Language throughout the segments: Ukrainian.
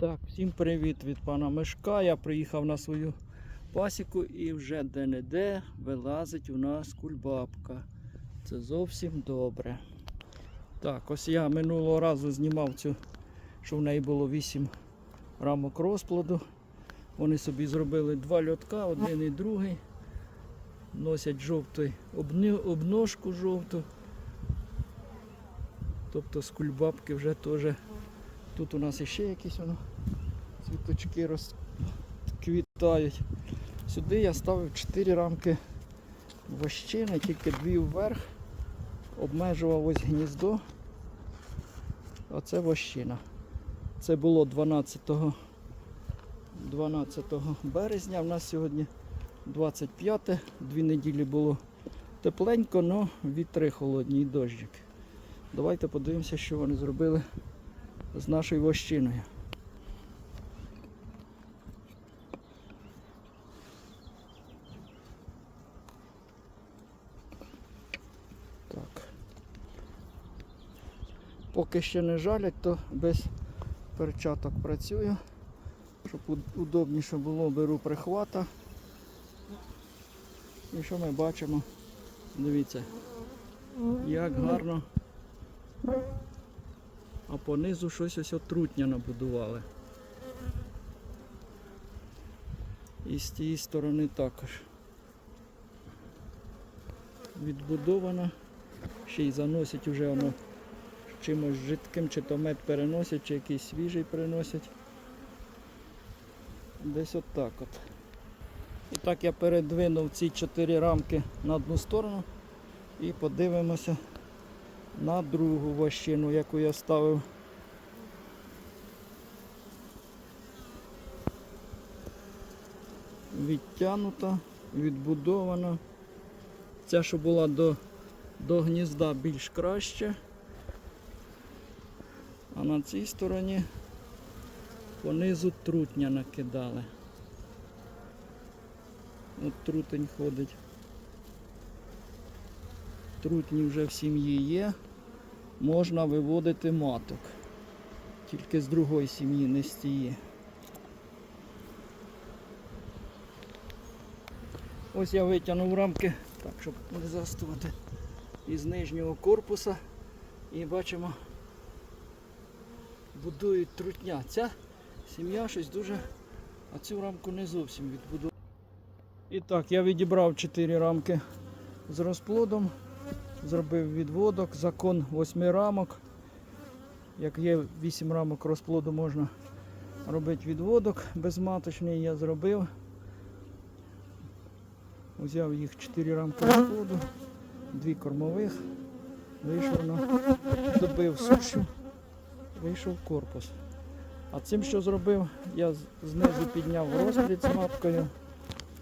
Так, всім привіт від пана Мишка. Я приїхав на свою пасіку і вже де-не-де вилазить у нас кульбабка. Це зовсім добре. Так, ось я минулого разу знімав цю, що в неї було 8 рамок розплоду. Вони собі зробили два льотка, один і другий. Носять жовтий обножку жовту. Тобто з кульбабки вже теж. Тут у нас іще якісь воно цвіточки розквітають. Сюди я ставив 4 рамки вощини, тільки дві вверх. Обмежував ось гніздо. Оце вощина. Це було 12, 12 березня. У нас сьогодні 25, дві неділі було тепленько, але вітри холодні і дощик. Давайте подивимося, що вони зробили з нашою вощиною. Так. Поки ще не жалять, то без перчаток працюю. Щоб удобніше було, беру прихвата. І що ми бачимо? Дивіться, як гарно а понизу щось ось отрутня набудували. І з тієї сторони також. Відбудовано. Ще й заносять уже воно чимось жидким, чи то мед переносять, чи якийсь свіжий приносять. Десь от так от. І так я передвинув ці чотири рамки на одну сторону і подивимося на другу вощину, яку я ставив. Відтянута, відбудована. Ця, що була до, до гнізда більш краще. А на цій стороні понизу трутня накидали. От трутень ходить. Трутні вже в сім'ї є. Можна виводити маток. Тільки з другої сім'ї, не з тієї. Ось я витягнув рамки, так, щоб не застувати, із нижнього корпуса. І бачимо, будують трутня. Ця сім'я щось дуже, а цю рамку не зовсім відбудувала. І так, я відібрав 4 рамки з розплодом зробив відводок, закон 8 рамок. Як є 8 рамок розплоду, можна робити відводок безматочний, я зробив. Взяв їх 4 рамки розплоду, 2 кормових, вийшов на добив сушу, вийшов корпус. А цим, що зробив, я знизу підняв розплід з маткою.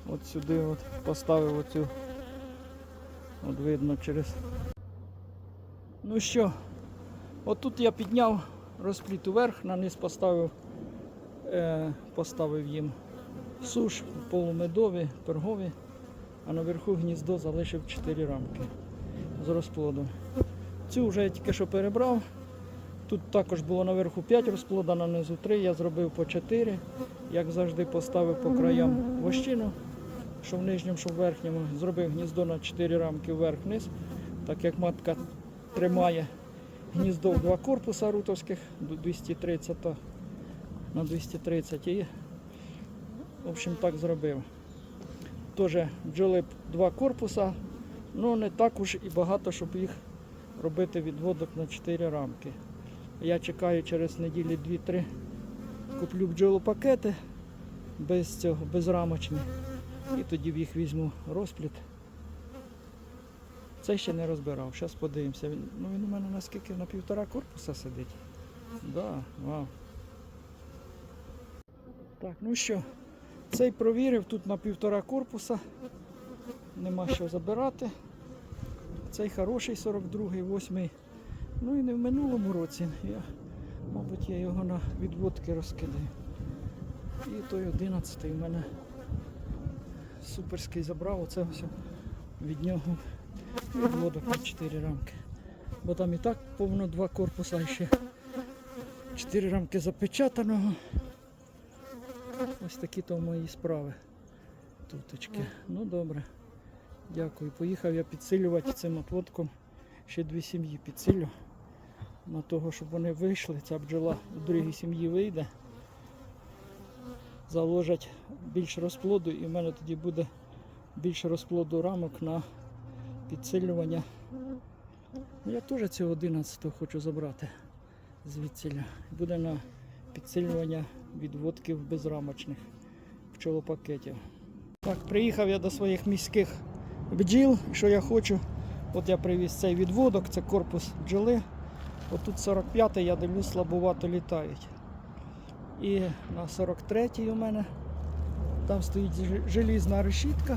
От сюди от поставив оцю От видно через. Ну що, отут я підняв розпліт уверх, на низ поставив, е, поставив їм суш полумедові, торгові, а наверху гніздо залишив 4 рамки з розплодом. Цю вже я тільки що перебрав. Тут також було наверху 5 розплода, на низу 3, я зробив по 4. Як завжди поставив по краям вощину що в нижньому, що в верхньому. Зробив гніздо на 4 рамки вверх-вниз, так як матка тримає гніздо в два корпуса рутовських до 230 на 230 і в общем так зробив. Теж бджоли два корпуса, але не так уж і багато, щоб їх робити відводок на 4 рамки. Я чекаю через неділі 2-3 куплю бджолопакети без цього, безрамочні. І тоді в їх візьму розпліт. Це ще не розбирав. Зараз подивимося. Ну він у мене наскільки на півтора корпуса сидить. Да, вау. Так, ну що, цей провірив, тут на півтора корпуса. Нема що забирати. Цей хороший 42-й, 8 Ну і не в минулому році. Я, мабуть, я його на відводки розкидаю. І той 11-й в мене суперський забрав, оце все від нього відводок на 4 рамки. Бо там і так повно два корпуса ще Чотири рамки запечатаного. Ось такі то мої справи. Туточки. Ну добре. Дякую. Поїхав я підсилювати цим отводком. Ще дві сім'ї підсилю. На того, щоб вони вийшли. Ця бджола у другій сім'ї вийде. Заложать більш розплоду і в мене тоді буде більше розплоду рамок на підсилювання. Ну, я теж цього 11 хочу забрати звідсіля. Буде на підсилювання відводків безрамочних пчолопакетів. Так, приїхав я до своїх міських бджіл. Що я хочу? От я привіз цей відводок, це корпус бджоли. Отут 45-й, я дивлюсь, слабовато літають. І на 43-й у мене там стоїть желізна решітка.